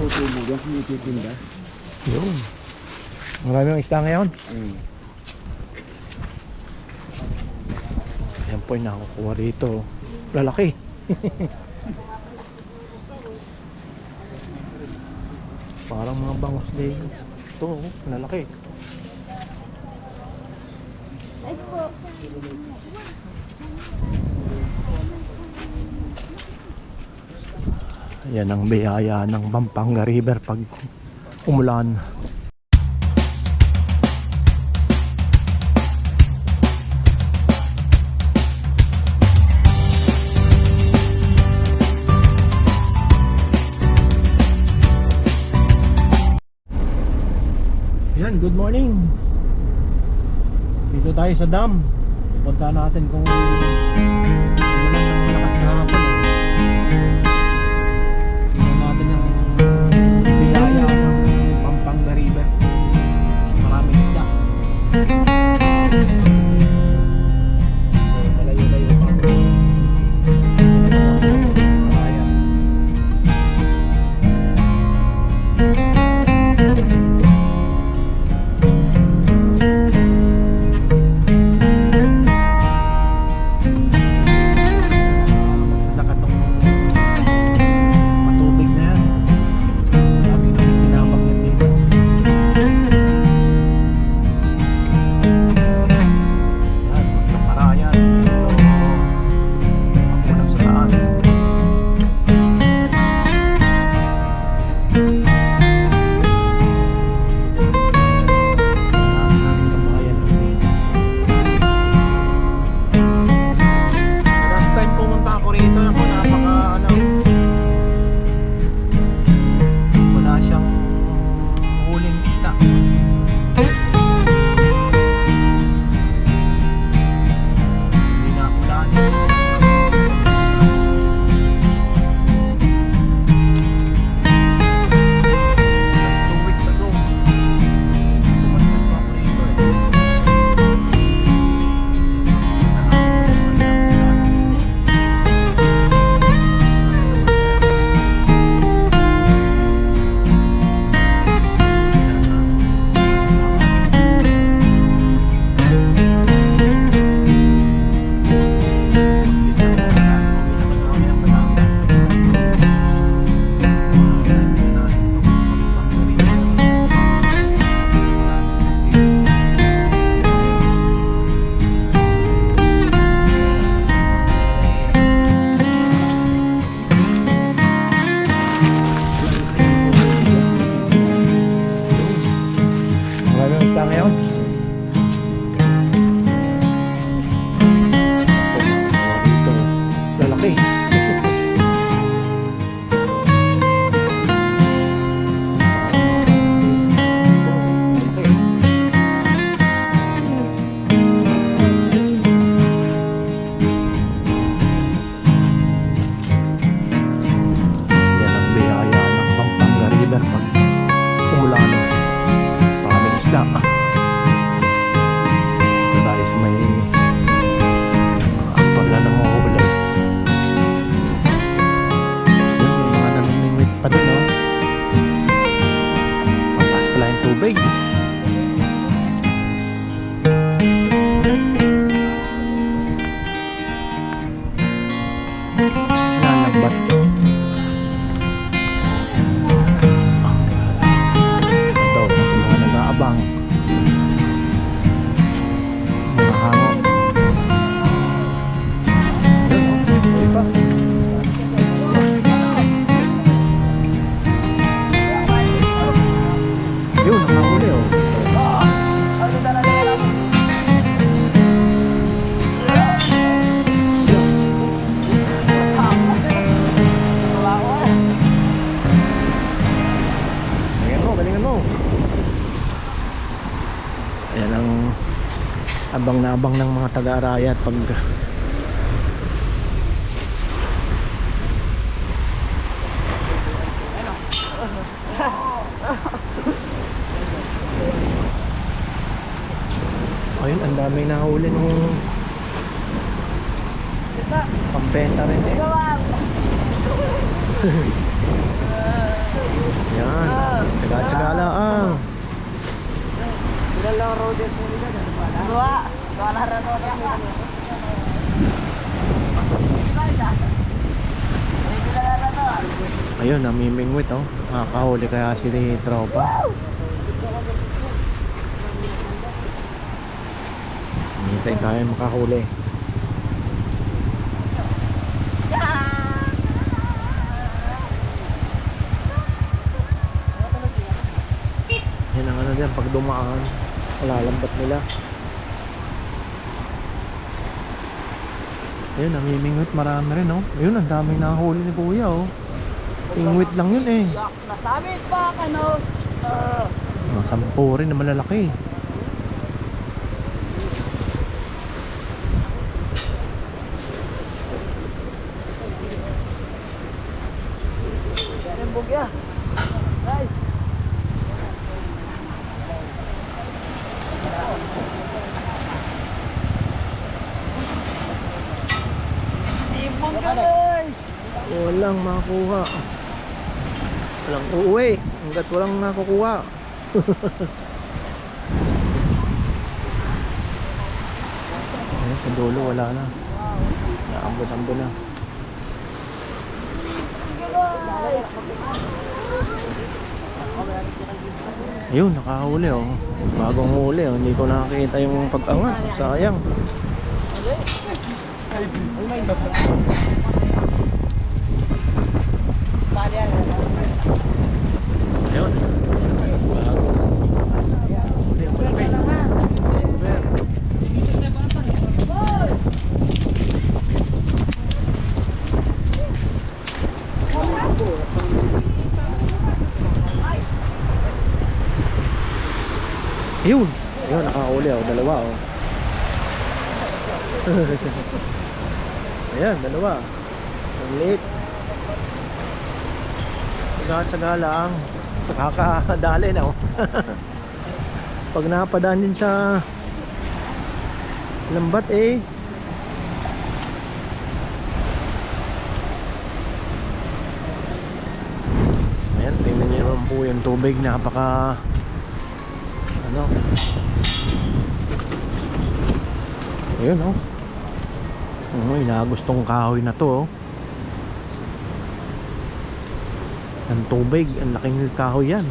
tutubo yan, hindi titinda. Yun. Maraming isda ngayon. Mm. Yan po yung nakukuha rito. Lalaki. Parang mga bangus din. Ito, oh, lalaki. Yan ang biyaya ng Pampanga River pag umulan. Yan, good morning. Dito tayo sa dam. Punta natin kung malakas na hapon. Maraming abang na ng mga taga-araya at pag Ayun, ang daming nahuli nung Pampenta rin eh. Yan. Tsaga-tsaga lang. Ah. Ilan lang road po nila? Dua. Ayun, namimingwit oh. Makakahuli kaya si tropa. Hintay tayo makahuli. Yan ang ano dyan, pag dumaan, alalambat nila. Ayun, namimingwit marami rin oh. Ayun, ang daming nakahuli ni kuya oh. Ingwit lang yun eh. Nasabit pa ano? Uh, Mga sampu rin na malalaki. yung guys. Walang makuha. Walang uuwi. Hanggat walang nakukuha. Ayun, sa dulo wala na. Naambot-ambot na. Ayun, nakahuli oh. Bagong huli oh. Hindi ko nakakita yung pag-angat. Sayang. Ayun. Ayun. Ayun, nakahuli oh. Dalawa oh. Ayan, dalawa. Ang liit. Tsaga-tsaga lang. Nakakadali na oh. Pag napadaan din sa lambat eh. Ayan, tingnan niyo naman po yung tubig. Napaka ano. Ayun oh. Oh, inagustong kahoy na to oh. Ang tubig, ang laking kahoy yan.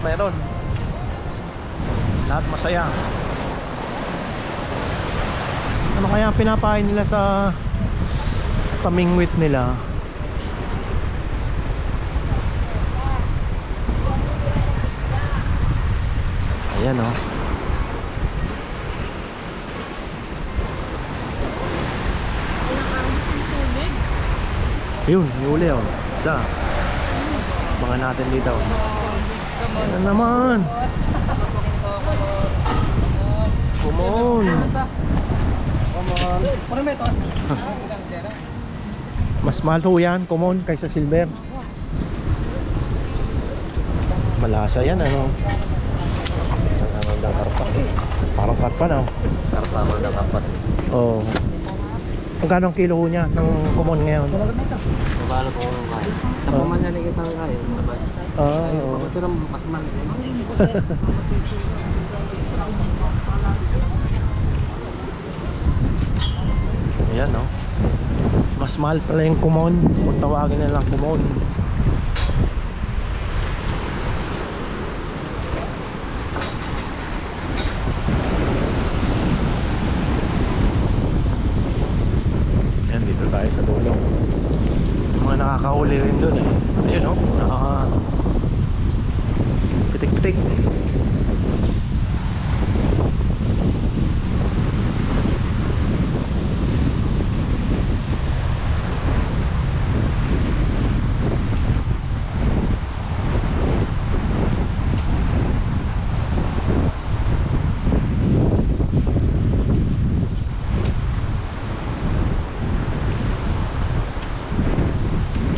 Meron. Lahat masaya. Ano kaya pinapain nila sa pamingwit nila? Ayan oh. Yun, huli oh. Isa. Mga natin dito. Ano naman? Come on. May ito. Mas mahal ho yan, common, kaysa silver. Malasa yan, ano? Ano daw karpa? Parang karpa na. Karpa mo daw karpa. Oo. Oh. Magkano ang kilo ho niya ng common ngayon? Mabalo ko kung kaya. Tapos man yan kita kaya. Ah, Ay, oo. mas. Ayan, no? Mas mahal pala yung kumon. Kung tawagin na lang kumon. Ayan, dito tayo sa dulo. Yung mga nakakahuli rin doon eh. Ayun, no? Nakaka... Pitik-pitik.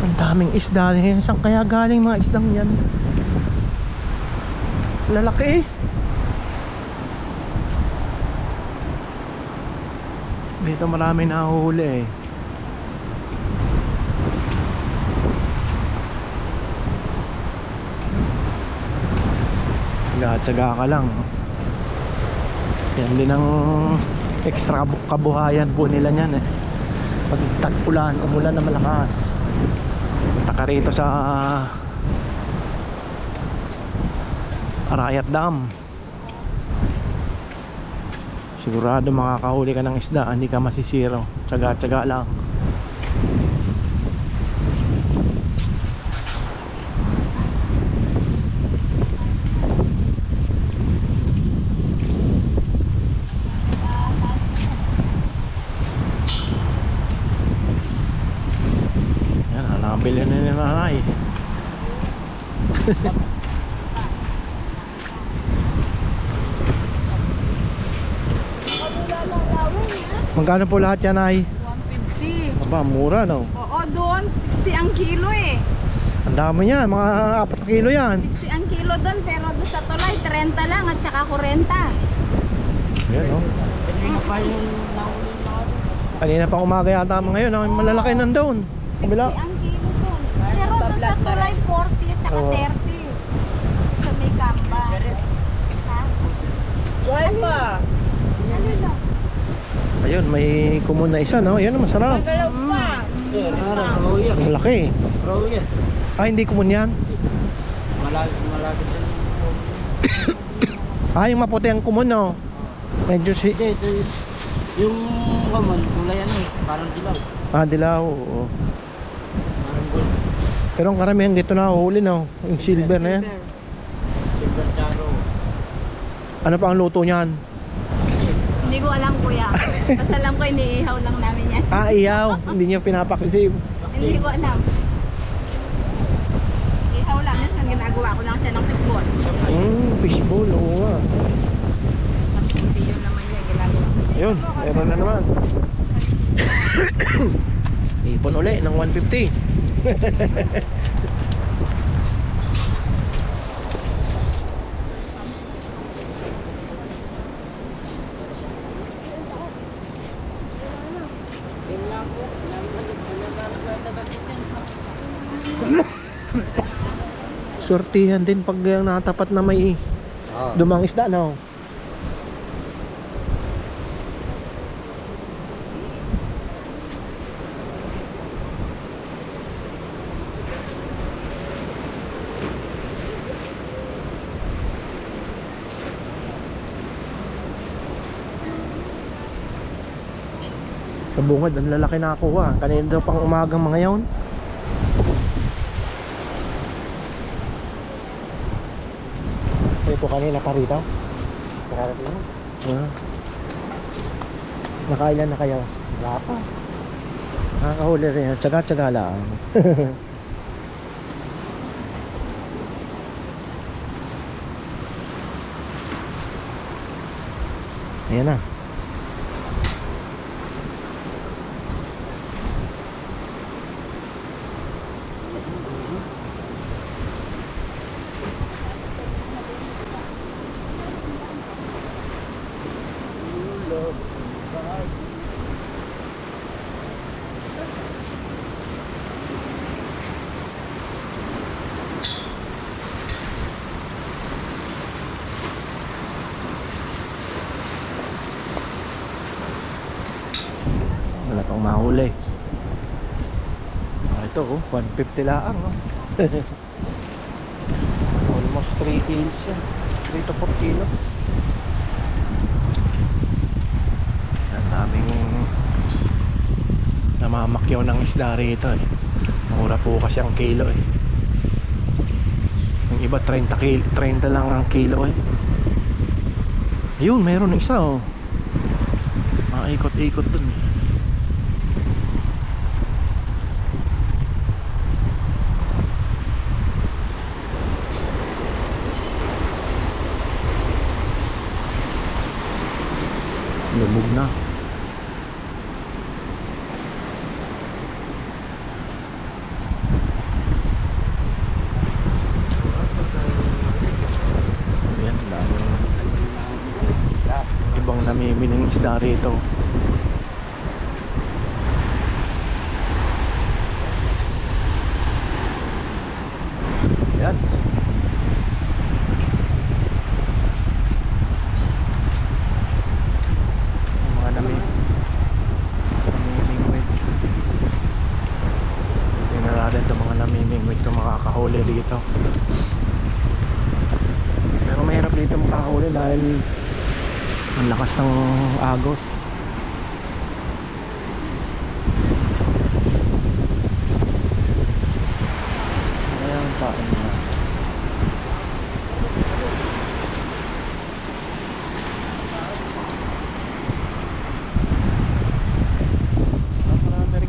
Ang daming isda rin. Saan kaya galing mga isdang yan? Lalaki eh. Dito marami nahuhuli eh. Tsaga-tsaga ka lang. Yan din ang extra bu- kabuhayan po nila niyan eh. Pag tagpulan, umulan na malakas. Punta ka rito sa Arayat Dam. Sigurado makakahuli ka ng isda, hindi ka masisiro. Tsaga-tsaga lang. Yan, nakabili na ni nanay. Magkano po lahat yan ay? 150. Aba, mura no. Oo, doon. 60 ang kilo eh. Ang dami niyan, mga 4 kilo yan. 60 ang kilo doon, pero doon sa tulay, 30 lang at saka 40. Yan no. Ako. Kanina pa umaga yata mga ngayon, ang malalaki nandun. 60 Kabila. ang kilo doon. Pero doon sa tulay, 40 at saka Oo. 30. Sa may gamba. Ha? Buhay pa! Ano lang? Ayun, may kumun na isa no. Ayun, masarap. Raw yan. Ang laki. Yan. Ah, hindi kumun yan. Malagi, malagi sa Ah, yung maputi ang kumun no. Medyo si... Hindi, ito yung- kamon, kulay ano eh, parang dilaw. Ah, dilaw. oo. Parang gold. Pero ang karamihan dito na huli no. Yung silver na yan. Silver charo. Ano pa ang luto niyan? Kasi, Hindi ko alam kuya. Basta alam ko iniihaw lang namin yan. Ah, iyaw. hindi niyo pinapakisip. Hindi ko alam. Ihaw lang yan. Ang ginagawa ko lang siya ng fishball. Hmm, fishbowl. Oo nga. Mas puti yun naman niya ginagawa. Ayun, meron na naman. Ipon uli ng 150. Sortihan din pag uh, natapat na may oh. dumang isda, no? Sa bungad, ang lalaki na ako ah. Kanina daw pang umagang mga yon. Ito kanina pa rito. Nakarating mo? Ah. Nakailan na kayo? Wala pa. Nakakahuli rin. Tsaga-tsaga lang. Ayan na. wala pang mahuli. Ah, ito oh 150 laang oh. almost 3 kilos 3 to 4 kilos namamakyaw ng isda rito eh. Mura po kasi ang kilo eh. Yung iba 30 kilo, 30 lang ang kilo eh. Yun, mayroon isa oh. Maikot-ikot dun eh. Lumog na. Dây. Lakas ng agos. Ayan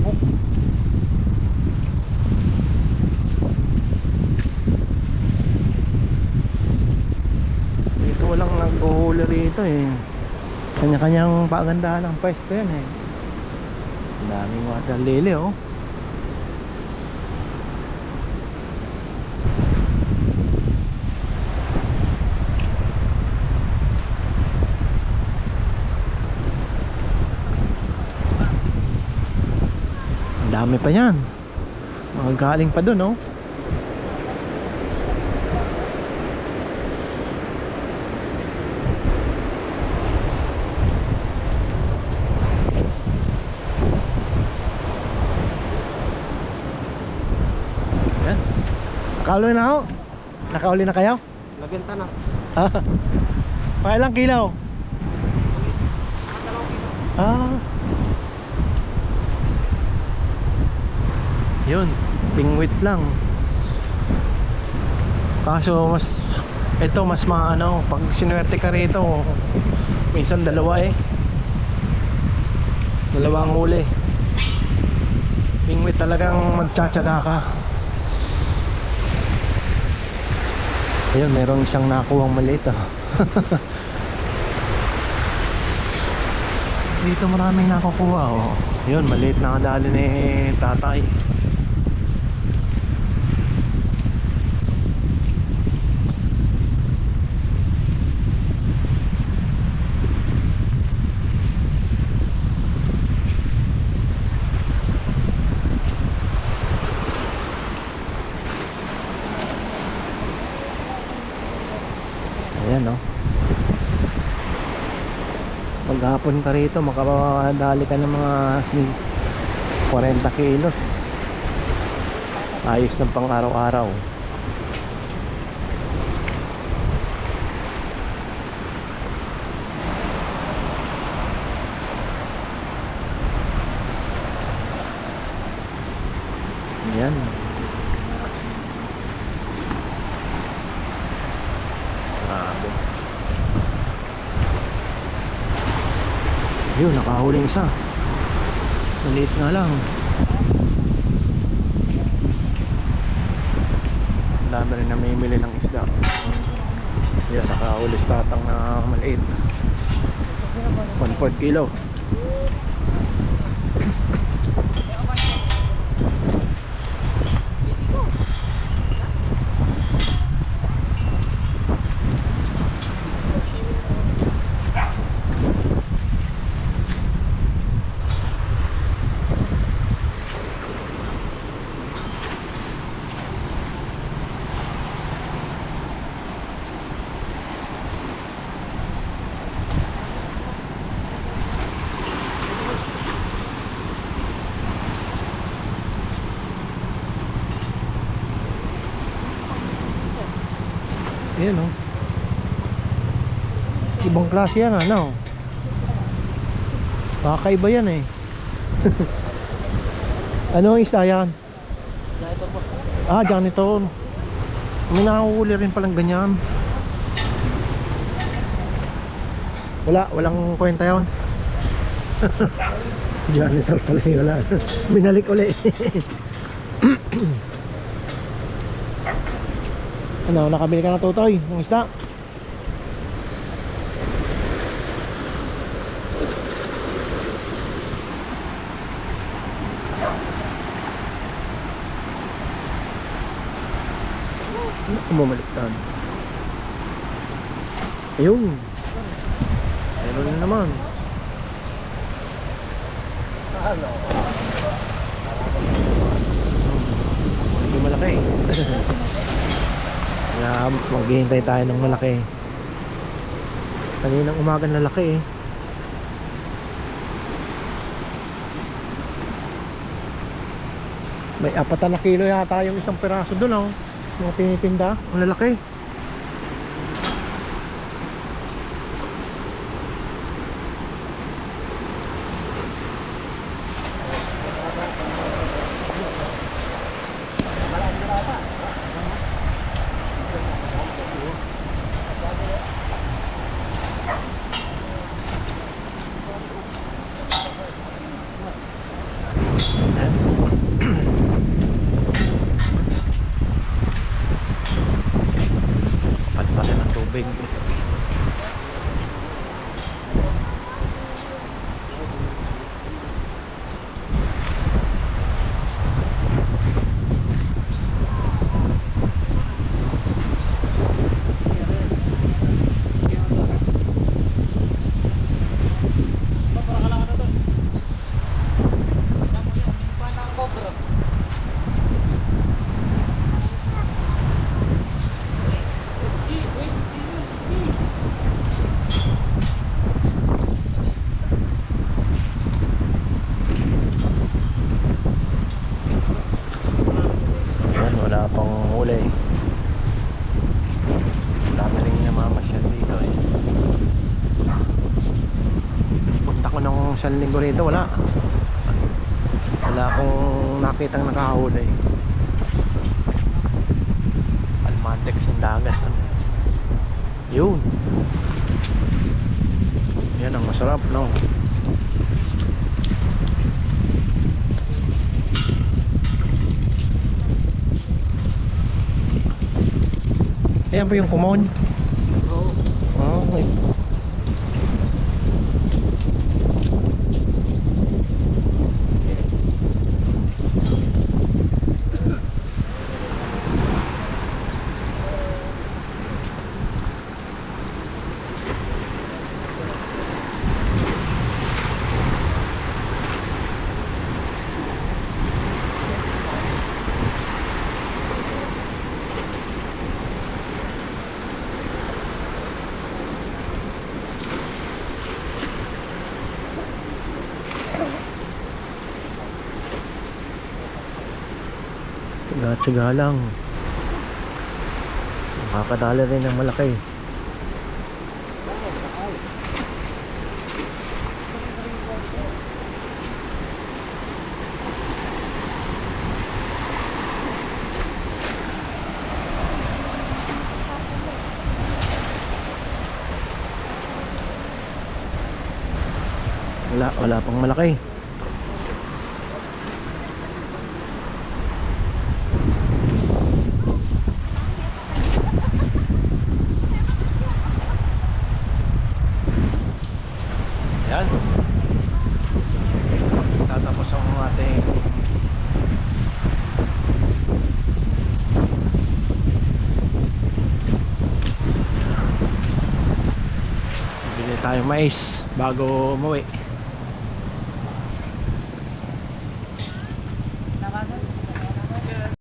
hook. Dito walang nag-uhuli rito eh. Pagandahan ng pwesto yan eh. Daming water lily oh. Dami pa yan. Mga galing pa dun oh. Yan. Nakahuli na ako. Nakahuli na kayo? Nabenta na. Pakailang kilaw? Ah. Yun, pingwit lang. Kaso mas ito mas maano, pag sinuwerte ka rito, minsan dalawa eh. Dalawang huli. Pingwit talagang magtsatsaga ka. Ayun, merong isang nakuhang maliit ah. Dito maraming nakukuha oh. Yun, maliit na kadali ni tatay. Ayan oh. Maghapon ka rito, makadali ka ng mga si- 40 kilos. Ayos ng pang araw-araw. Yan. Grabe. Yun, nakahuli isa. Maliit nga lang. Ang dami rin namimili ng isda. Yan, nakahuli sa tatang na maliit. 1 kilo. Ibang klase yan ano. Kakaiba yan eh. ano ang isda yan? Ito po. Ah, janitor. May nakahuli rin palang ganyan. Wala, walang kwenta yun. janitor pala yun, wala. Binalik uli. ano, nakabili ka na tutoy ng isda? Bumaliktad. Ayun. Meron na naman. Ano? Medyo malaki. Kaya maghihintay tayo ng malaki. Kaninang umaga na laki eh. May apat na kilo yata yung isang piraso doon oh. Mga tinitinda. Ang lalaki. Patpasa ng tubig. Yan, wala pang huli. Dami rin namamasyal dito eh. Punta ko isang linggo rito, wala. Wala akong nakitang nakahuli. Almantex yung dagat. Ano. Yun. Yan ang masarap, no? Ayan po yung kumon. Oo. Oh, okay. Tsaga-tsaga lang. Makakadala rin ng malaki. Wala, wala pang malaki. Yan. Tatapos ang ating Bili tayo mais bago umuwi.